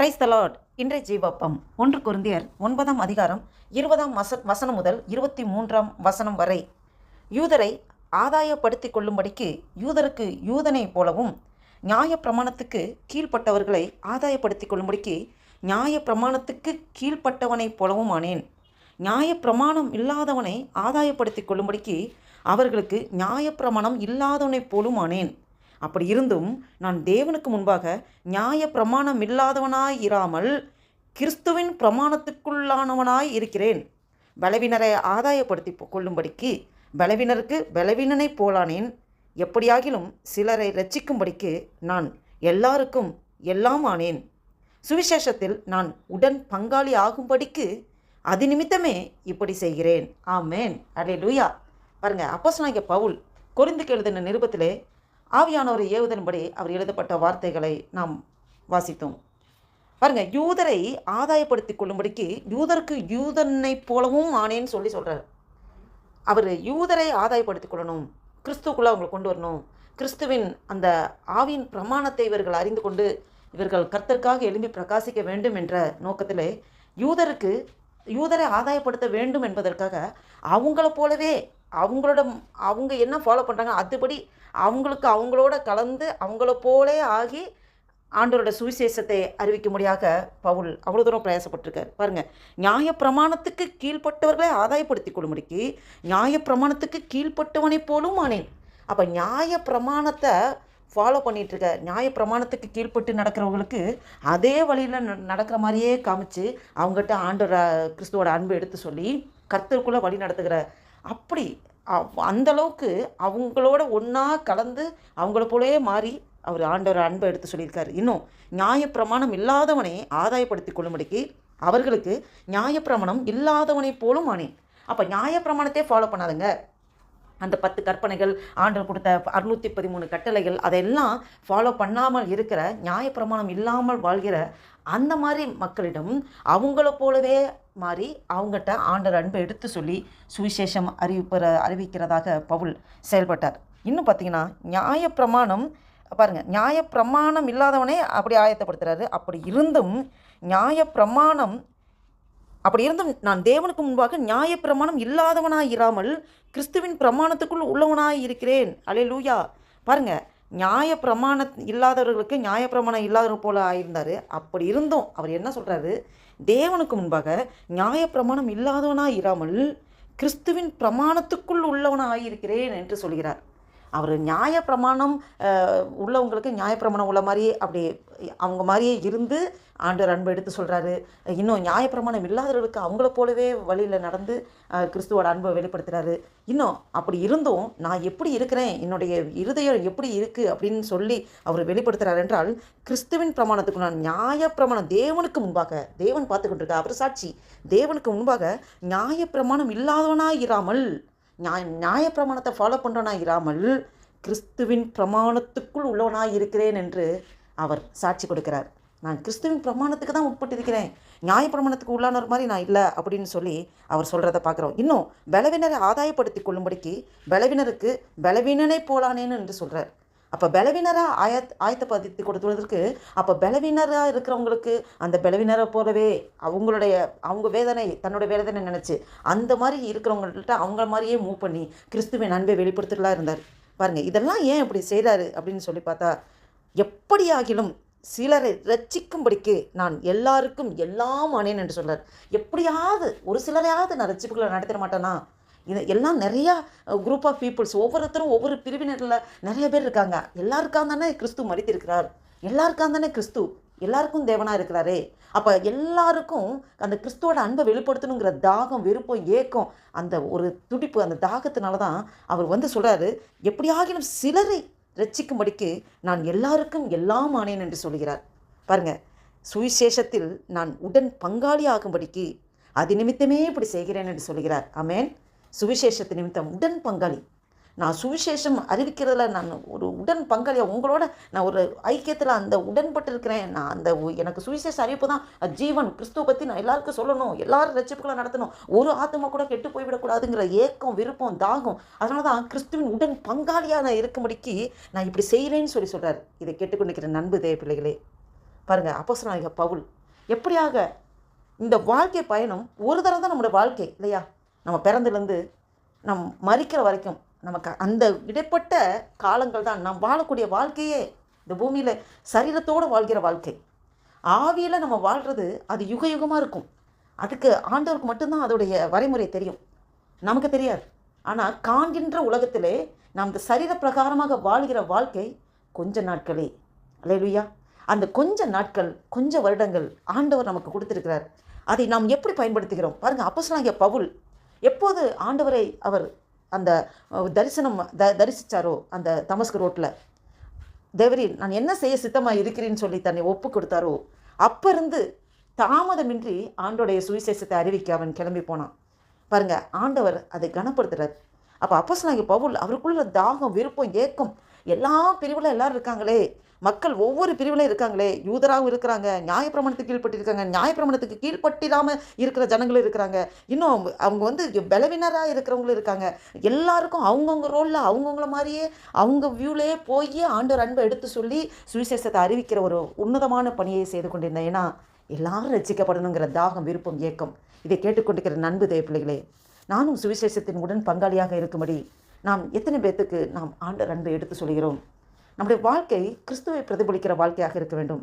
Praise the Lord இன்றைய ஜீவப்பம் ஒன்று குருந்தியர் ஒன்பதாம் அதிகாரம் இருபதாம் வச வசனம் முதல் இருபத்தி மூன்றாம் வசனம் வரை. யூதரை ஆதாயப்படுத்தி கொள்ளும்படிக்கு யூதருக்கு யூதனைப் போலவும் நியாய பிரமாணத்துக்கு கீழ்ப்பட்டவர்களை ஆதாயப்படுத்தி கொள்ளும்படிக்கு நியாய பிரமாணத்துக்கு கீழ்ப்பட்டவனைப் போலவும் ஆனேன். நியாய பிரமாணம் இல்லாதவனை ஆதாயப்படுத்தி கொள்ளும்படிக்கு அவர்களுக்கு நியாய பிரமாணம் இல்லாதவனைப் போலும் ஆனேன். அப்படி இருந்தும் நான் தேவனுக்கு முன்பாக நியாய பிரமாணம் இல்லாதவனாய் இராமல் கிறிஸ்துவின் பிரமாணத்துக்குள்ளானவனாய் இருக்கிறேன். பலவினரை ஆதாயப்படுத்தி கொள்ளும்படிக்கு பலவினருக்கு பலவீனனைப் போலானேன். எப்படியாகிலும் சிலரை ரட்சிக்கும்படிக்கு நான் எல்லாருக்கும் எல்லாம் ஆனேன். சுவிசேஷத்தில் நான் உடன் பங்காளி ஆகும்படிக்கு அது நிமித்தமே இப்படி செய்கிறேன். ஆமேன். அடே லூயா பாருங்க நாங்கள் பவுல் குறிந்து எழுதின நிருபத்திலே ஆவியானவர் ஏவுதன்படி அவர் எழுதப்பட்ட வார்த்தைகளை நாம் வாசித்தோம். பாருங்க யூதரை ஆதாயப்படுத்தி கொள்ளும்படிக்கு யூதருக்கு யூதனைப் போலவும் ஆனேன்னு சொல்லி சொல்கிறார் அவர் யூதரை ஆதாயப்படுத்தி கொள்ளணும். கிறிஸ்துக்குள்ளே அவங்களை கொண்டு வரணும். கிறிஸ்துவின் அந்த ஆவியின் பிரமாணத்தை இவர்கள் அறிந்து கொண்டு இவர்கள் கர்த்தருக்காக எழும்பி பிரகாசிக்க வேண்டும் என்ற நோக்கத்திலே யூதருக்கு யூதரை ஆதாயப்படுத்த வேண்டும் என்பதற்காக அவங்கள போலவே அவங்களோட அவங்க என்ன ஃபாலோ பண்ணுறாங்க அதுபடி அவங்களுக்கு அவங்களோட கலந்து அவங்கள போலே ஆகி ஆண்டவரோட சுவிசேஷத்தை அறிவிக்க முடியாத பவுல் அவ்வளோ தூரம் பிரயாசப்பட்டிருக்கார். பாருங்கள் நியாய பிரமாணத்துக்கு கீழ்ப்பட்டவர்களை ஆதாயப்படுத்தி கொள்ளும்படிக்கு நியாய பிரமாணத்துக்கு போலும் ஆனேன். அப்போ நியாய பிரமாணத்தை ஃபாலோ பண்ணிகிட்ருக்க இருக்க நியாய பிரமாணத்துக்கு கீழ்ப்பட்டு நடக்கிறவங்களுக்கு அதே வழியில் நடக்கிற மாதிரியே காமிச்சு அவங்ககிட்ட ஆண்டவர் கிறிஸ்துவோட அன்பு எடுத்து சொல்லி கர்த்தருக்குள்ளே வழி நடத்துகிற அப்படி அவ்- அந்த அளவுக்கு அவங்களோட ஒன்றா கலந்து அவங்கள போலவே மாறி அவர் ஆண்டவர் அன்பை எடுத்து சொல்லியிருக்காரு. இன்னும் நியாயப்பிரமாணம் இல்லாதவனை ஆதாயப்படுத்தி கொள்ளும்படிக்கு அவர்களுக்கு நியாயப்பிரமாணம் இல்லாதவனை போலும் ஆனேன். அப்போ நியாயப்பிரமாணத்தை ஃபாலோ பண்ணாதுங்க. அந்த பத்து கற்பனைகள் ஆண்டவர் கொடுத்த அறுநூற்றி பதிமூணு கட்டளைகள் அதெல்லாம் ஃபாலோ பண்ணாமல் இருக்கிற நியாயப்பிரமாணம் இல்லாமல் வாழ்கிற அந்த மாதிரி மக்களிடம் அவங்கள போலவே மாறி அவங்ககிட்ட ஆண்டர் அன்பை எடுத்து சொல்லி சுவிசேஷம் அறிவிப்பற அறிவிக்கிறதாக பவுல் செயல்பட்டார். இன்னும் பார்த்தீங்கன்னா நியாயப்பிரமாணம் பாருங்கள் நியாயப்பிரமாணம் இல்லாதவனே அப்படி ஆயத்தப்படுத்துகிறாரு அப்படி இருந்தும் நியாயப்பிரமாணம் அப்படி இருந்தும் நான் தேவனுக்கு முன்பாக நியாயப்பிரமாணம் இல்லாதவனாக இராமல் கிறிஸ்துவின் பிரமாணத்துக்குள் உள்ளவனாக இருக்கிறேன் அலே லூயா பாருங்க நியாய இல்லாதவர்களுக்கு நியாயப்பிரமாணம் இல்லாதவர் போல ஆயிருந்தார். அப்படி இருந்தும் அவர் என்ன சொல்கிறாரு தேவனுக்கு முன்பாக நியாயப்பிரமாணம் இல்லாதவனாக இராமல் கிறிஸ்துவின் பிரமாணத்துக்குள் உள்ளவனாக இருக்கிறேன் என்று சொல்கிறார். அவர் நியாயப்பிரமாணம் உள்ளவங்களுக்கு நியாயப்பிரமாணம் உள்ள மாதிரியே அப்படி அவங்க மாதிரியே இருந்து ஆண்டவர் அன்பு எடுத்து சொல்கிறாரு இன்னும் நியாயப்பிரமாணம் இல்லாதவர்களுக்கு அவங்கள போலவே வழியில் நடந்து கிறிஸ்துவோட அன்பை வெளிப்படுத்துகிறாரு இன்னும் அப்படி இருந்தும் நான் எப்படி இருக்கிறேன்? என்னுடைய இருதயம் எப்படி இருக்குது அப்படின்னு சொல்லி அவர் வெளிப்படுத்துகிறார் என்றால் கிறிஸ்துவின் பிரமாணத்துக்கு நான் நியாயப்பிரமாணம் தேவனுக்கு முன்பாக தேவன் பார்த்து கொண்டிருக்க அவர் சாட்சி தேவனுக்கு முன்பாக நியாயப்பிரமாணம் இல்லாதவனாக இராமல் நியாய நியாயப்பிரமாணத்தை ஃபாலோ பண்ணுறவனாய் இராமல் கிறிஸ்துவின் பிரமாணத்துக்குள் உள்ளவனாக இருக்கிறேன் என்று அவர் சாட்சி கொடுக்கிறார். நான் கிறிஸ்துவின் பிரமாணத்துக்கு தான் உட்பட்டிருக்கிறேன். நியாயப்பிரமாணத்துக்கு உள்ளானவர் மாதிரி நான் இல்லை அப்படின்னு சொல்லி அவர் சொல்கிறத பார்க்குறோம். இன்னும் பலவினரை ஆதாயப்படுத்தி கொள்ளும்படிக்கு பலவினருக்கு பலவீனனே போலானேன்னு என்று சொல்கிறார் அப்போ பலவீனராக ஆய ஆயத்தப்படுத்தி கொடுத்துள்ளதற்கு அப்போ பலவீனராக இருக்கிறவங்களுக்கு அந்த பலவீனரை போலவே அவங்களுடைய அவங்க வேதனை தன்னோட வேதனை நினச்சி அந்த மாதிரி இருக்கிறவங்கள்ட்ட அவங்கள மாதிரியே மூவ் பண்ணி கிறிஸ்துவின் அன்பை வெளிப்படுத்திட்டுலாம் இருந்தார். பாருங்கள் இதெல்லாம் ஏன் இப்படி செய்கிறாரு அப்படின்னு சொல்லி பார்த்தா எப்படியாகிலும் சிலரை ரட்சிக்கும்படிக்கு நான் எல்லாருக்கும் எல்லாம் ஆனேன் என்று சொல்றார். எப்படியாவது ஒரு சிலரையாவது நான் ரட்சிப்புகளை நடத்திட மாட்டேனா? இது எல்லாம் நிறையா குரூப் ஆஃப் பீப்புள்ஸ் ஒவ்வொருத்தரும் ஒவ்வொரு பிரிவினரில் நிறைய பேர் இருக்காங்க. எல்லாருக்காக தானே கிறிஸ்து மறித்திருக்கிறார் எல்லாருக்காக தானே கிறிஸ்து எல்லாருக்கும் தேவனாக இருக்கிறாரே. அப்போ எல்லாருக்கும் அந்த கிறிஸ்துவோட அன்பை வெளிப்படுத்தணுங்கிற தாகம் வெறுப்பம் ஏக்கம் அந்த ஒரு துடிப்பு அந்த தாகத்தினால தான் அவர் வந்து சொல்கிறாரு எப்படியாகிலும் சிலரை ரட்சிக்கும்படிக்கு நான் எல்லாருக்கும் எல்லாம் ஆனேன் என்று சொல்கிறார். பாருங்க சுவிசேஷத்தில் நான் உடன் பங்காளி ஆகும்படிக்கு அது நிமித்தமே இப்படி செய்கிறேன் என்று சொல்கிறார். அமேன் சுவிசேஷத்து நிமித்தம் உடன் பங்காளி. நான் சுவிசேஷம் அறிவிக்கிறதுல நான் ஒரு உடன் பங்காளியாக உங்களோட நான் ஒரு ஐக்கியத்தில் அந்த உடன்பட்டு இருக்கிறேன் நான் அந்த உ- எனக்கு சுவிசேஷ அறிவிப்பு தான். ஜீவன் கிறிஸ்துவ பற்றி நான் எல்லாருக்கும் சொல்லணும். எல்லாரும் ரட்சிப்புகளை நடத்தணும். ஒரு ஆத்மா கூட கெட்டு போய்விடக்கூடாதுங்கிற ஏக்கம் விருப்பம் தாகம். அதனால தான் கிறிஸ்துவின் உடன் பங்காளியாக நான் இருக்கும்படிக்கு நான் இப்படி செய்கிறேன்னு சொல்லி சொல்கிறார் இதை கேட்டுக்கொண்டிருக்கிற நண்பு தேவ பிள்ளைகளே பாருங்கள் அப்போசனாக பவுல். எப்படியாக இந்த வாழ்க்கை பயணம் ஒரு தடவை தான் நம்முடைய வாழ்க்கை இல்லையா? நம்ம பிறந்துலேருந்து நம் மறிக்கிற வரைக்கும் நமக்கு அந்த இடைப்பட்ட காலங்கள் தான். நாம் வாழக்கூடிய வாழ்க்கையே இந்த பூமியில் சரீரத்தோடு வாழ்கிற வாழ்க்கை. ஆவியில் நம்ம வாழ்கிறது அது யுக யுகமாக இருக்கும். அதுக்கு ஆண்டவருக்கு மட்டும்தான் அதோடைய வரைமுறை தெரியும். நமக்கு தெரியாது. ஆனால் காண்கின்ற உலகத்திலே நாம் இந்த சரீர பிரகாரமாக வாழ்கிற வாழ்க்கை கொஞ்ச நாட்களே. அலையலுயா அந்த கொஞ்ச நாட்கள் கொஞ்ச வருடங்கள் ஆண்டவர் நமக்கு கொடுத்துருக்கிறார். அதை நாம் எப்படி பயன்படுத்துகிறோம்? பாருங்கள் அப்போஸ்தலனாகிய பவுல் எப்போது ஆண்டவரை அவர் அந்த தரிசனம் த தரிசித்தாரோ அந்த தமஸ்கு ரோட்டில் தேவரி நான் என்ன செய்ய சித்தமாக இருக்கிறேன்னு சொல்லி தன்னை ஒப்பு கொடுத்தாரோ அப்போ இருந்து தாமதமின்றி ஆண்டோடைய சுவிசேஷத்தை அறிவிக்க அவன் கிளம்பி போனான். பாருங்க ஆண்டவர் அதை கனப்படுத்துகிறார் அப்போ அப்போஸ்தலனாகிய பவுல் அவருக்குள்ள தாகம் விருப்பம் ஏக்கம் எல்லா பிரிவில் எல்லாரும் இருக்காங்களே மக்கள் ஒவ்வொரு பிரிவிலும் இருக்காங்களே. யூதராகவும் இருக்கிறாங்க நியாயப்பிரமணத்துக்கு கீழ்ப்பட்டிருக்காங்க நியாயப்பிரமணத்துக்கு கீழ்பட்டிடாமல் இருக்கிற ஜனங்களும் இருக்கிறாங்க. இன்னும் அவங்க- அவங்க வந்து பலவினராக இருக்கிறவங்களும் இருக்காங்க. எல்லாருக்கும் அவங்கவுங்க ரோலில் அவங்கவுங்கள மாதிரியே அவங்க வியூலே போய் ஆண்டவர் அன்பை எடுத்து சொல்லி சுவிசேஷத்தை அறிவிக்கிற ஒரு உன்னதமான பணியை செய்து கொண்டிருந்தேன். ஏன்னா எல்லாரும் ரசிக்கப்படணுங்கிற தாகம் விருப்பம் ஏக்கம் இதை கேட்டுக்கொண்டிருக்கிற நண்பு தேவ பிள்ளைகளே நானும் சுவிசேஷத்தின் உடன் பங்காளியாக இருக்கும்படி நாம் எத்தனை பேர்த்துக்கு நாம் ஆண்டு அன்பை எடுத்து சொல்கிறோம்? நம்முடைய வாழ்க்கை கிறிஸ்துவை பிரதிபலிக்கிற வாழ்க்கையாக இருக்க வேண்டும்.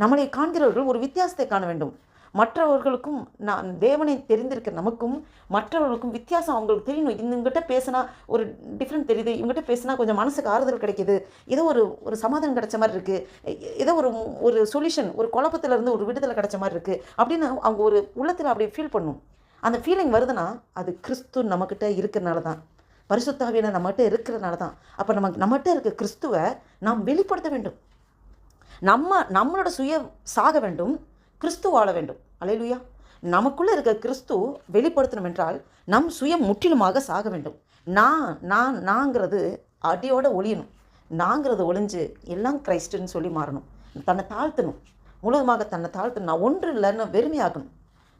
நம்மளை காண்கிறவர்கள் ஒரு வித்தியாசத்தை காண வேண்டும். மற்றவர்களுக்கும் நான் தேவனை தெரிந்திருக்க நமக்கும் மற்றவர்களுக்கும் வித்தியாசம் அவங்களுக்கு தெரியணும் இவங்ககிட்ட பேசினா ஒரு டிஃப்ரெண்ட் தெரியுது. இவங்ககிட்ட பேசினா கொஞ்சம் மனசுக்கு ஆறுதல் கிடைக்கிது. ஏதோ ஒரு ஒரு சமாதானம் கிடைச்ச மாதிரி இருக்குது ஏதோ ஒரு ஒரு சொல்யூஷன் ஒரு குழப்பத்திலேருந்து ஒரு விடுதலை கிடைச்ச மாதிரி இருக்குது அப்படின்னு அவங்க ஒரு உள்ளத்தில் அப்படி ஃபீல் பண்ணும். அந்த ஃபீலிங் வருதுன்னா அது கிறிஸ்து நம்மக்கிட்ட இருக்கிறனால தான் பரிசுத்தாவியான நம்மகிட்ட இருக்கிறனால தான் அப்போ நம்ம நம்மகிட்ட இருக்க கிறிஸ்துவை நாம் வெளிப்படுத்த வேண்டும். நம்ம நம்மளோட சுய சாக வேண்டும். கிறிஸ்து வாழ வேண்டும். அலையிலுயா. நமக்குள்ளே இருக்க கிறிஸ்து வெளிப்படுத்தணும் என்றால் நம் சுயம் முற்றிலுமாக சாக வேண்டும். நான் நான் நாங்கிறது அடியோட ஒளியணும். நாங்கிறது ஒளிஞ்சு எல்லாம் கிரைஸ்டுன்னு சொல்லி மாறணும். தன்னை தாழ்த்தணும். முழுவதுமாக தன்னை தாழ்த்தணும். நான் ஒன்று இல்லைன்னு வெறுமையாகணும்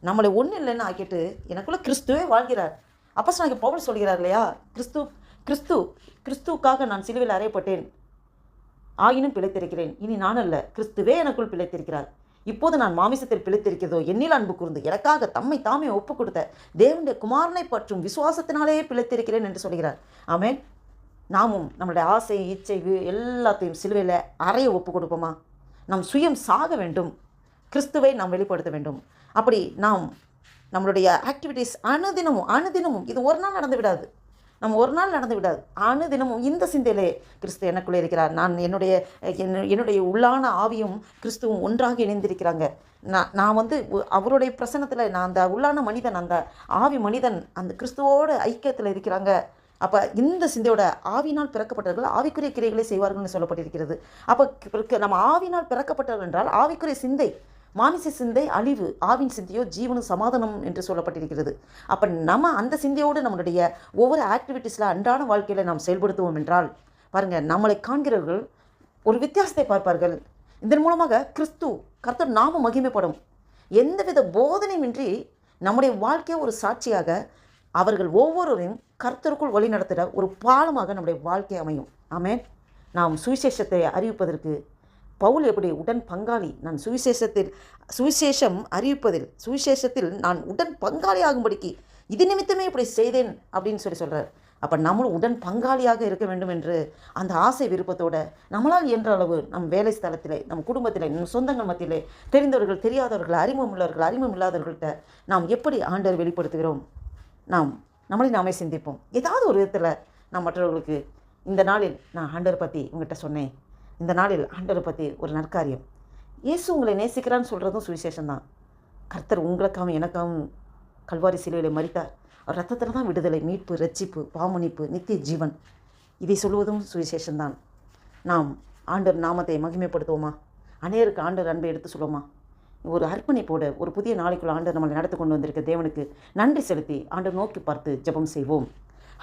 நம்மளை ஒன்றும் இல்லைன்னு ஆக்கிட்டு எனக்குள்ளே கிறிஸ்துவே வாழ்கிறார். அப்போ நான் பவுல் சொல்கிறார் இல்லையா? கிறிஸ்து கிறிஸ்து கிறிஸ்துவுக்காக நான் சிலுவையில் அறையப்பட்டேன். ஆயினும் பிழைத்திருக்கிறேன். இனி நான் அல்ல. கிறிஸ்துவே எனக்குள் பிழைத்திருக்கிறார். இப்போது நான் மாமிசத்தில் பிழைத்திருக்கிறதோ? என்னில் அன்பு கூர்ந்து எனக்காக தம்மை தாமே ஒப்பு கொடுத்த தேவனுடைய குமாரனை பற்றும் விசுவாசத்தினாலேயே பிழைத்திருக்கிறேன் என்று சொல்கிறார். ஆமென். நாமும் நம்மளுடைய ஆசை இச்சைவு எல்லாத்தையும் சிலுவையில் அறைய ஒப்பு கொடுப்போமா? நம் சுயம் சாக வேண்டும். கிறிஸ்துவை நாம் வெளிப்படுத்த வேண்டும். அப்படி நாம் நம்மளுடைய ஆக்டிவிட்டீஸ் அனுதினமும் அனுதினமும். இது ஒரு நாள் நடந்து விடாது. நம்ம ஒரு நாள் நடந்து விடாது. அனுதினமும் இந்த சிந்தையிலே கிறிஸ்து எனக்குள்ளே இருக்கிறார். நான் என்னுடைய என்னுடைய உள்ளான ஆவியும் கிறிஸ்துவும் ஒன்றாக இணைந்திருக்கிறாங்க. நான் நான் வந்து அவருடைய பிரசன்னத்தில் நான் அந்த உள்ளான மனிதன் அந்த ஆவி மனிதன் அந்த கிறிஸ்துவோட ஐக்கியத்தில் இருக்கிறாங்க. அப்போ இந்த சிந்தையோட ஆவினால் பிறக்கப்பட்டவர்கள் ஆவிக்குரிய கிரைகளை செய்வார்கள்னு சொல்லப்பட்டிருக்கிறது. அப்போ நம்ம ஆவினால் பிறக்கப்பட்டவர்கள் என்றால் ஆவிக்குரிய சிந்தை. மாமிச சிந்தை அழிவு ஆவின் சிந்தையோ ஜீவனும் சமாதானம் என்று சொல்லப்பட்டிருக்கிறது. அப்போ நம்ம அந்த சிந்தையோடு நம்மளுடைய ஒவ்வொரு ஆக்டிவிட்டீஸில் அன்றாட வாழ்க்கையில் நாம் செயல்படுத்துவோம் என்றால் பாருங்கள் நம்மளை காண்கிறவர்கள் ஒரு வித்தியாசத்தை பார்ப்பார்கள். இதன் மூலமாக கிறிஸ்து கர்த்தர் நாமும் மகிமைப்படும். எந்தவித போதனையுமின்றி நம்முடைய வாழ்க்கையை ஒரு சாட்சியாக அவர்கள் ஒவ்வொருவரையும் கர்த்தருக்குள் வழி நடத்துகிற ஒரு பாலமாக நம்முடைய வாழ்க்கை அமையும். ஆமேன். நாம் சுவிசேஷத்தை அறிவிப்பதற்கு பவுல் எப்படி உடன் பங்காளி? நான் சுவிசேஷத்தில் சுவிசேஷம் அறிவிப்பதில் சுவிசேஷத்தில் நான் உடன் பங்காளி ஆகும்படிக்கு இது நிமித்தமே இப்படி செய்தேன் அப்படின்னு சொல்லி சொல்கிறார் அப்போ நம்மளும் உடன் பங்காளியாக இருக்க வேண்டும் என்று அந்த ஆசை விருப்பத்தோடு நம்மளால் என்ற அளவு நம் வேலை ஸ்தலத்திலே நம் குடும்பத்திலே நம் சொந்தங்கள் மத்தியிலே தெரிந்தவர்கள் தெரியாதவர்கள் அறிமுகம் உள்ளவர்கள் அறிமுகம் இல்லாதவர்கள்ட்ட நாம் எப்படி ஆண்டவர் வெளிப்படுத்துகிறோம்? நாம் நம்மளை நாமே சிந்திப்போம். ஏதாவது ஒரு விதத்தில் நான் மற்றவர்களுக்கு இந்த நாளில் நான் ஆண்டவர் பற்றி உங்கள்கிட்ட சொன்னேன். இந்த நாளில் ஆண்டரை பற்றி ஒரு நற்காரியம். இயேசு உங்களை நேசிக்கிறான்னு சொல்கிறதும் சுவிசேஷம் தான் கர்த்தர் உங்களுக்காகவும் எனக்காகவும் கல்வாரி சிலுவையில் மறித்தார் அவர் ரத்தத்தில் தான் விடுதலை மீட்பு ரட்சிப்பு பாவமன்னிப்பு நித்திய ஜீவன். இதை சொல்வதும் சுவிசேஷம்தான். நாம் ஆண்டர் நாமத்தை மகிமைப்படுத்துவோமா? அநேருக்கு ஆண்டர் அன்பை எடுத்து சொல்லுவோமா ஒரு அர்ப்பணிப்போட ஒரு புதிய நாளைக்குள்ள ஆண்டர் நம்மளை நடத்து கொண்டு வந்திருக்க தேவனுக்கு நன்றி செலுத்தி ஆண்டவர் நோக்கி பார்த்து ஜெபம் செய்வோம்.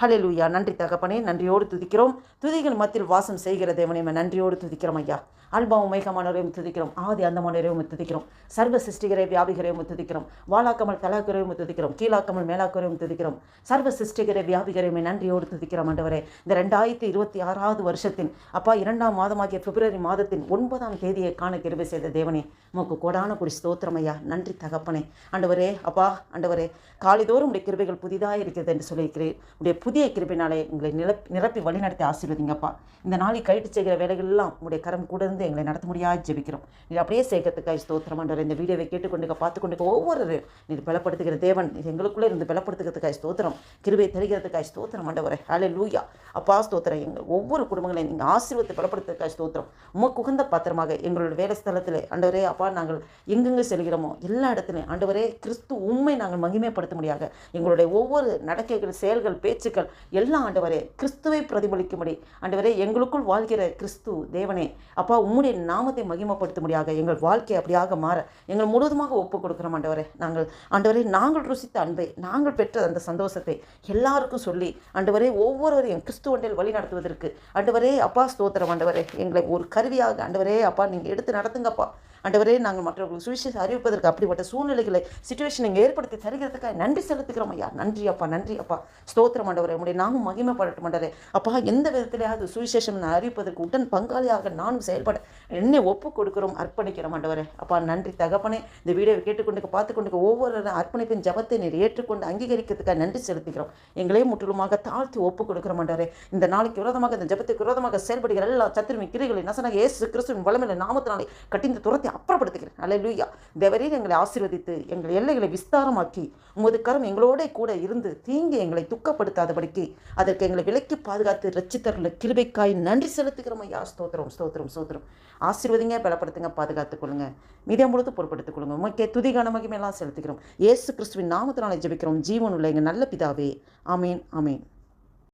ஹலெலுயா நன்றி தகப்பனே நன்றியோடு துதிக்கிறோம். துதிகள் மத்தியில் வாசம் செய்கிற தேவனையும் நன்றியோடு துதிக்கிறோம் ஐயா. அல்பா உமைகமானவரையும் துதிக்கிறோம். ஆதி அந்தமானவரையும் துதிக்கிறோம். சர்வ சிருஷ்டிகரை வியாபிகரையும் துதிக்கிறோம். வாலாக்கமல் தலாக்கரையும் துதிக்கிறோம். கீழாக்கமல் மேலாக்கரையும் துதிக்கிறோம். சர்வ சிருஷ்டிகரை வியாபிகரையுமே நன்றியோடு துதிக்கிறோம் ஆண்டவரே. இந்த ரெண்டாயிரத்தி இருபத்தி ஆறாவது வருஷத்தின் அப்பா இரண்டாம் மாதமாகிய பிப்ரவரி மாதத்தின் ஒன்பதாம் தேதியை காண கிருபை செய்த தேவனே. உமக்கு கோடான குடி ஸ்தோத்திரம் ஐயா. நன்றி தகப்பனே. ஆண்டவரே அப்பா ஆண்டவரே காலைதோறும் உடைய கிருபைகள் புதிதாக இருக்கிறது என்று சொல்லியிருக்கிறேன். உடைய புதிய கிருபினாலே எங்களை நிரப்பி நிரப்பி வழிநடத்தி ஆசீர்வதிங்கப்பா. இந்த நாளை கழித்து செய்கிற வேலைகள் எல்லாம் உடைய கரம் கூட இருந்து எங்களை நடத்த முடியாது ஜெபிக்கிறோம். நீ அப்படியே சேர்க்கறதுக்காக ஸ்தோத்திரமாண்டவர் இந்த வீடியோவை கேட்டுக்கொண்டு பார்த்து கொண்டு ஒவ்வொரு நீர் பலப்படுத்துகிற தேவன் எங்களுக்குள்ளே இருந்து பலப்படுத்துகிறதுக்காக ஸ்தோத்திரம் கிருபை தெரிகிறதுக்காக ஸ்தோத்திரம் ஆண்டவரே ஹலே லூயா அப்பா ஸ்தோத்திரம். எங்கள் ஒவ்வொரு குடும்பங்களையும் நீங்கள் ஆசீர்வத்தை பலப்படுத்துறதுக்காக ஸ்தோத்திரம். உமக்கு உகந்த பாத்திரமாக எங்களோட வேலை ஸ்தலத்தில் ஆண்டவரே அப்பா நாங்கள் எங்கெங்கே செல்கிறோமோ எல்லா இடத்துலையும் ஆண்டவரே கிறிஸ்து உண்மை நாங்கள் மகிமைப்படுத்த முடியாத எங்களுடைய ஒவ்வொரு நடக்கைகள் செயல்கள் பேச்சு பேச்சுக்கள் எல்லாம் ஆண்டவரே கிறிஸ்துவை பிரதிபலிக்கும்படி. ஆண்டவரே எங்களுக்குள் வாழ்கிற கிறிஸ்து தேவனே அப்பா உம்முடைய நாமத்தை மகிமைப்படுத்த முடியாத எங்கள் வாழ்க்கை அப்படியாக மாற எங்கள் முழுவதுமாக ஒப்பு கொடுக்குறோம் ஆண்டவரே. நாங்கள் ஆண்டவரே நாங்கள் ருசித்த அன்பை நாங்கள் பெற்ற அந்த சந்தோஷத்தை எல்லாருக்கும் சொல்லி ஆண்டவரே ஒவ்வொருவரையும் கிறிஸ்து ஒன்றில் வழி நடத்துவதற்கு ஆண்டவரே அப்பா ஸ்தோத்திரம் ஆண்டவரே. எங்களை ஒரு கருவியாக ஆண்டவரே அப்பா நீங்கள் எடுத்து நடத்துங்கப்பா. ஆண்டவரே நாங்கள் மற்றவர்களுக்கு சுவிசேஷம் அறிவிப்பதற்கு அப்படிப்பட்ட சூழ்நிலைகளை சுச்சுவேஷன் நீங்கள் ஏற்படுத்தி தருகிறதுக்காக நன்றி செலுத்துகிறோம் ஐயா. நன்றி அப்பா நன்றி அப்பா. ஸ்தோத்திரம் ஆண்டவரே உடைய நாமும் மகிமைப்படட்டும் ஆண்டவரே. அப்பா எந்த விதத்திலேயாவது சுவிசேஷம் நான் அறிவிப்பதற்கு உடன் பங்காளியாக நானும் செயல்பட என்னை ஒப்பு கொடுக்கிறோம் அர்ப்பணிக்கிறோம் ஆண்டவரே. அப்பா நன்றி தகப்பனே. இந்த வீடியோவை கேட்டுக்கொண்டு பார்த்து கொண்டு ஒவ்வொரு அர்ப்பணிப்பின் ஜபத்தை நீர் ஏற்றுக்கொண்டு அங்கீகரிக்கிறதுக்காக நன்றி செலுத்துகிறோம். எங்களே முற்றிலுமாக தாழ்த்தி ஒப்பு கொடுக்கிறோம் ஆண்டவரே. இந்த நாளைக்கு விரோதமாக இந்த ஜபத்துக்கு விரோதமாக செயல்படுகிற எல்லா சத்திரமின் கிரிகளை நசனாக ஏசு கிறிஸ்துவின் வளமையில நாமத்தினாலே கட்டிந்த துரத்தை அப்புறப்படுத்துகிறேன். அல்லேலூயா தேவரீர் எங்களை ஆசீர்வதித்து எங்கள் எல்லைகளை விஸ்தாரமாக்கி உமது கரம் எங்களோட கூட இருந்து தீங்கு எங்களை துக்கப்படுத்தாதபடிக்கு அதற்கு எங்களை விலக்கி பாதுகாத்து ரச்சித்தர்கள் கிருபைக்காய் நன்றி செலுத்துகிறோம் ஐயா. ஸ்தோத்திரம் ஸ்தோத்திரம் ஸ்தோத்திரம். ஆசீர்வதிங்க பலப்படுத்துங்க பாதுகாத்துக் கொள்ளுங்க. மீதியம் பொழுது பொறுப்படுத்திக் கொள்ளுங்க. உமக்கே துதிகான மகிமையெல்லாம் செலுத்துகிறோம். இயேசு கிறிஸ்துவின் நாமத்தினாலே ஜெபிக்கிறோம். ஜீவன் உள்ள எங்கள் நல்ல பிதாவே. அமீன் ஆமீன்.